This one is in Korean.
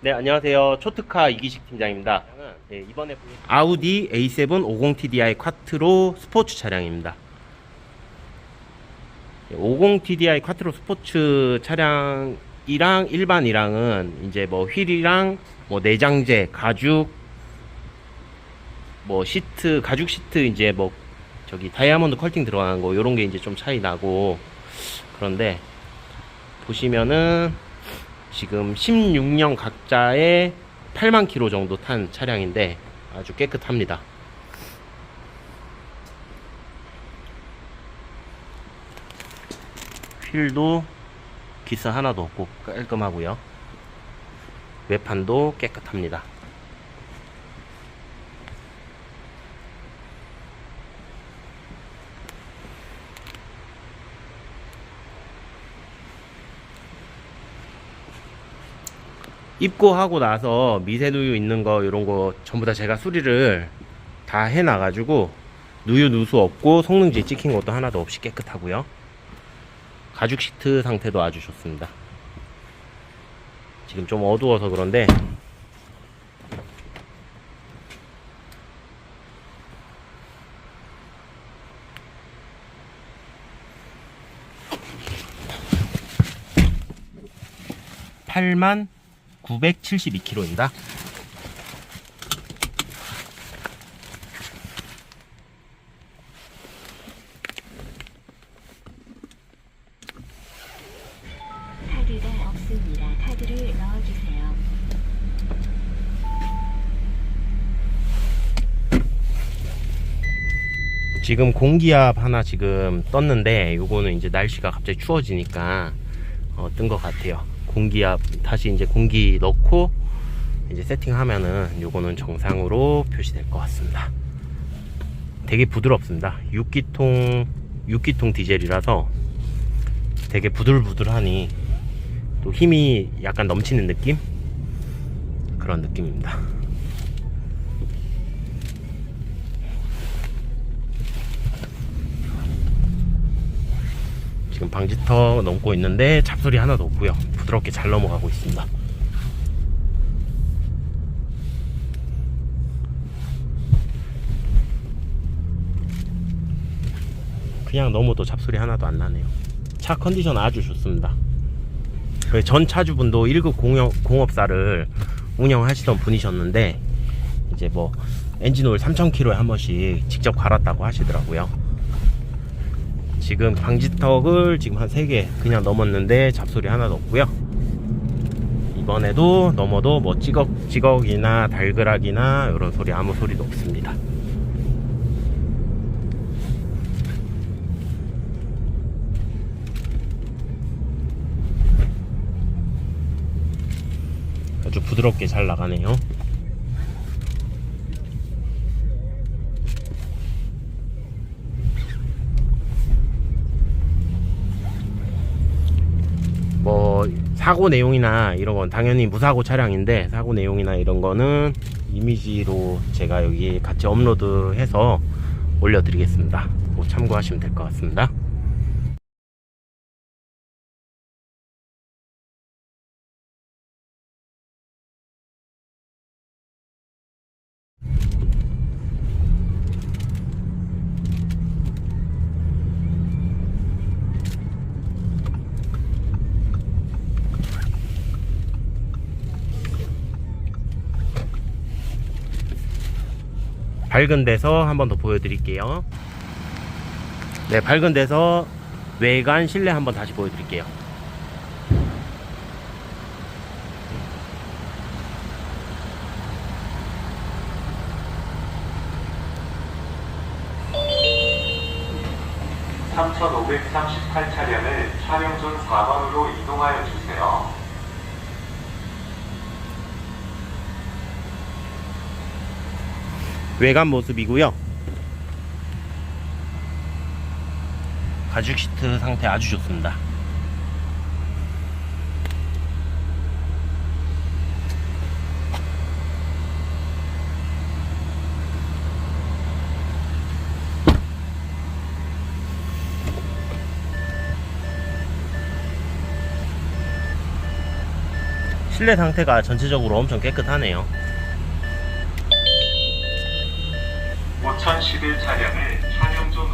네, 안녕하세요. 초특카 이기식 팀장입니다. 네, 이번에 아우디 A7 50TDI 콰트로 스포츠 차량입니다. 50TDI 콰트로 스포츠 차량이랑 일반이랑은 이제 뭐 휠이랑 뭐 내장재, 가죽, 뭐 시트, 가죽 시트 이제 뭐 저기 다이아몬드 컬팅 들어간 거 요런 게 이제 좀 차이 나고 그런데 보시면은 지금 16년 각자에 8만 킬로 정도 탄 차량인데 아주 깨끗합니다. 휠도 기스 하나도 없고 깔끔하고요. 외판도 깨끗합니다. 입고하고 나서 미세누유 있는 거 이런 거 전부 다 제가 수리를 다 해놔가지고 누유 누수 없고 성능지 찍힌 것도 하나도 없이 깨끗하고요. 가죽 시트 상태도 아주 좋습니다. 지금 좀 어두워서 그런데 팔만 972km입니다. 카드가 없습니다. 카드를 넣어주세요. 지금 공기압 하나 지금 떴는데 요거는 이제 날씨가 갑자기 추워지니까 어, 뜬 것 같아요. 공기압 다시 이제 공기 넣고 이제 세팅하면은 요거는 정상으로 표시될 것 같습니다. 되게 부드럽습니다. 6기통 6기통 디젤이라서 되게 부들부들하니 또 힘이 약간 넘치는 느낌 그런 느낌입니다. 지금 방지턱 넘고 있는데 잡소리 하나도 없고요. 부드럽게 잘 넘어가고 있습니다. 그냥 넘어도 잡소리 하나도 안 나네요. 차 컨디션 아주 좋습니다. 그전 차주분도 1급 공업, 공업사를 운영하시던 분이셨는데 이제 뭐 엔진오일 3,000km에 한 번씩 직접 갈았다고 하시더라고요. 지금 방지턱을 지금 한 3개 그냥 넘었는데 잡소리 하나도 없고요. 이번에도 넘어도 뭐 찌걱 찌걱이나 달그락이나 이런 소리 아무 소리도 없습니다. 아주 부드럽게 잘 나가네요 뭐 사고 내용이나 이런 건 당연히 무사고 차량인데 사고 내용이나 이런 거는 이미지로 제가 여기 같이 업로드해서 올려드리겠습니다. 뭐 참고하시면 될 것 같습니다. 밝은 데서 한 번 더 보여드릴게요. 네, 밝은 데서 외관 실내 한번 다시 보여드릴게요. (3538) 차량을 촬영존 4번으로 이동하여 주세요. 외관 모습이고요. 가죽 시트 상태 아주 좋습니다. 실내 상태가 전체적으로 엄청 깨끗하네요. 5011 차량을 촬영존